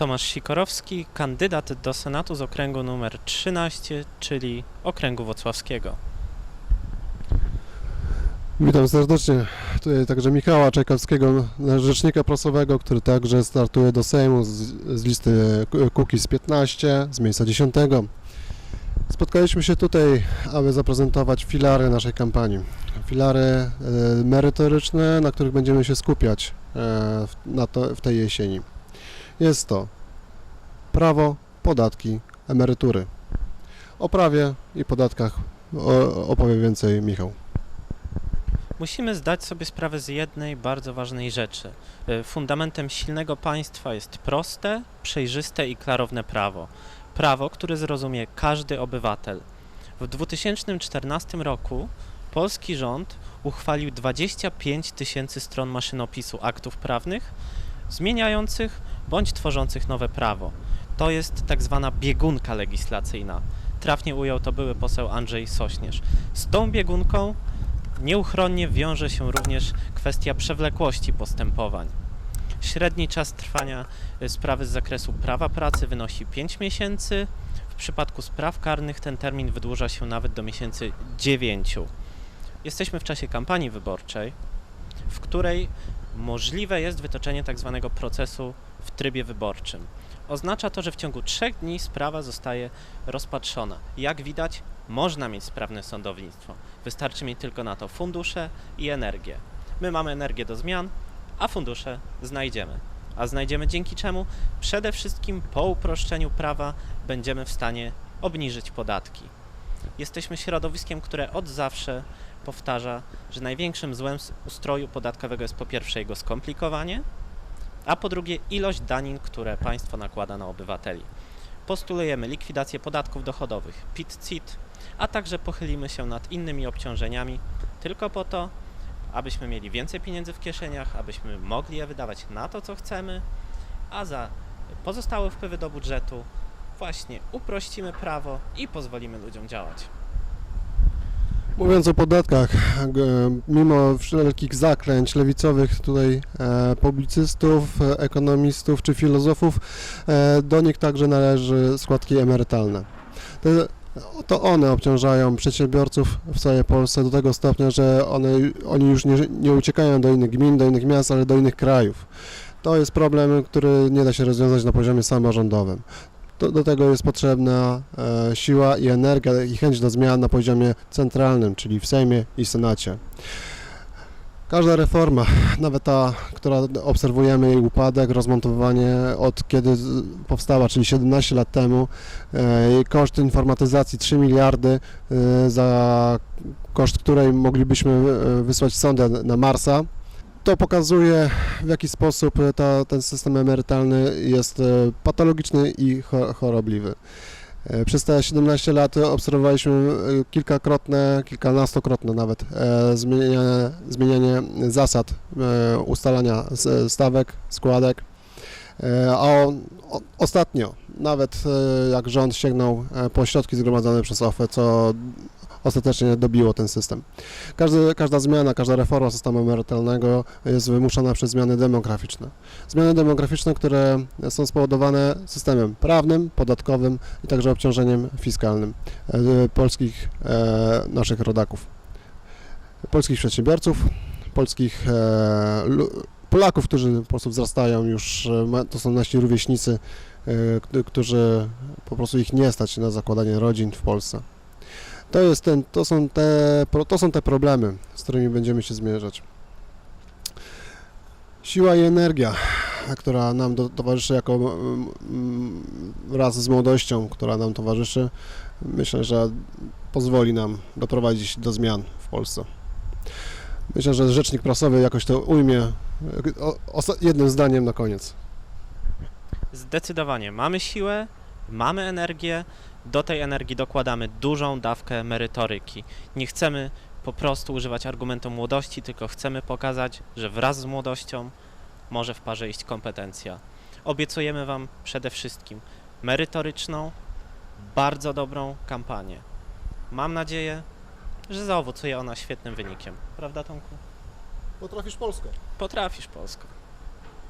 Tomasz Sikorowski, kandydat do Senatu z okręgu numer 13, czyli okręgu wocławskiego. Witam serdecznie. Tutaj także Michała Czajkowskiego, rzecznika prasowego, który także startuje do Sejmu z, z listy Kukiz 15 z miejsca 10. Spotkaliśmy się tutaj, aby zaprezentować filary naszej kampanii. Filary e, merytoryczne, na których będziemy się skupiać e, w tej jesieni. Jest to prawo, podatki, emerytury. O prawie i podatkach opowie więcej Michał. Musimy zdać sobie sprawę z jednej bardzo ważnej rzeczy. Y, Fundamentem silnego państwa jest proste, przejrzyste i klarowne prawo. Prawo, które zrozumie każdy obywatel. W 2014 roku polski rząd uchwalił 25 tysięcy stron maszynopisu aktów prawnych zmieniających bądź tworzących nowe prawo. To jest tak zwana biegunka legislacyjna. Trafnie ujął to były poseł Andrzej Sośnierz. Z tą biegunką Nieuchronnie wiąże się również kwestia przewlekłości postępowań. Średni czas trwania y, sprawy z zakresu prawa pracy wynosi 5 miesięcy. W przypadku spraw karnych ten termin wydłuża się nawet do miesięcy 9. Jesteśmy w czasie kampanii wyborczej, w której możliwe jest wytoczenie tzw. procesu w trybie wyborczym. Oznacza to, że w ciągu trzech dni sprawa zostaje rozpatrzona. Jak widać, można mieć sprawne sądownictwo. Wystarczy mieć tylko na to fundusze i energię. My mamy energię do zmian, a fundusze znajdziemy. A znajdziemy dzięki czemu? Przede wszystkim po uproszczeniu prawa będziemy w stanie obniżyć podatki. Jesteśmy środowiskiem, które od zawsze powtarza, że największym złem ustroju podatkowego jest po pierwsze jego skomplikowanie, a po drugie ilość danin, które państwo nakłada na obywateli. Postulujemy likwidację podatków dochodowych, PIT-CIT, a także pochylimy się nad innymi obciążeniami, tylko po to, abyśmy mieli więcej pieniędzy w kieszeniach, abyśmy mogli je wydawać na to, co chcemy, a za pozostałe wpływy do budżetu właśnie uprościmy prawo i pozwolimy ludziom działać. Mówiąc o podatkach, mimo wszelkich zaklęć lewicowych tutaj e, publicystów, e, ekonomistów czy filozofów, e, do nich także należy składki emerytalne. To one obciążają przedsiębiorców w całej Polsce do tego stopnia, że one, oni już nie, nie uciekają do innych gmin, do innych miast, ale do innych krajów. To jest problem, który nie da się rozwiązać na poziomie samorządowym. Do, do tego jest potrzebna e, siła i energia i chęć do zmian na poziomie centralnym, czyli w Sejmie i Senacie. Każda reforma, nawet ta, która obserwujemy jej upadek, rozmontowanie od kiedy powstała, czyli 17 lat temu, e, jej koszt informatyzacji 3 miliardy, e, za koszt której moglibyśmy e, wysłać sondę na Marsa, to pokazuje w jaki sposób ta, ten system emerytalny jest e, patologiczny i cho- chorobliwy. E, Przez te 17 lat obserwowaliśmy e, kilkakrotne, kilkunastokrotne nawet e, zmienianie, zmienianie zasad e, ustalania stawek, składek. E, A o, ostatnio, nawet e, jak rząd sięgnął e, po środki zgromadzone przez OFE, co ostatecznie dobiło ten system. Każdy, każda zmiana, każda reforma systemu emerytalnego jest wymuszana przez zmiany demograficzne. Zmiany demograficzne, które są spowodowane systemem prawnym, podatkowym i także obciążeniem fiskalnym polskich naszych rodaków. Polskich przedsiębiorców, polskich Polaków, którzy po prostu wzrastają już, e, to są nasi rówieśnicy, e, którzy po prostu ich nie stać na zakładanie rodzin w Polsce. To, jest ten, to, są te, to są te problemy, z którymi będziemy się zmierzać. Siła i energia, która nam do, towarzyszy jako wraz z młodością, która nam towarzyszy, myślę, że pozwoli nam doprowadzić do zmian w Polsce. Myślę, że rzecznik prasowy jakoś to ujmie o, jednym zdaniem na koniec. Zdecydowanie mamy siłę, mamy energię, do tej energii dokładamy dużą dawkę merytoryki. Nie chcemy po prostu używać argumentu młodości, tylko chcemy pokazać, że wraz z młodością może w parze iść kompetencja. Obiecujemy Wam przede wszystkim merytoryczną, bardzo dobrą kampanię. Mam nadzieję, że zaowocuje ona świetnym wynikiem. Prawda, Tomku? Potrafisz Polskę. Potrafisz, Polsko.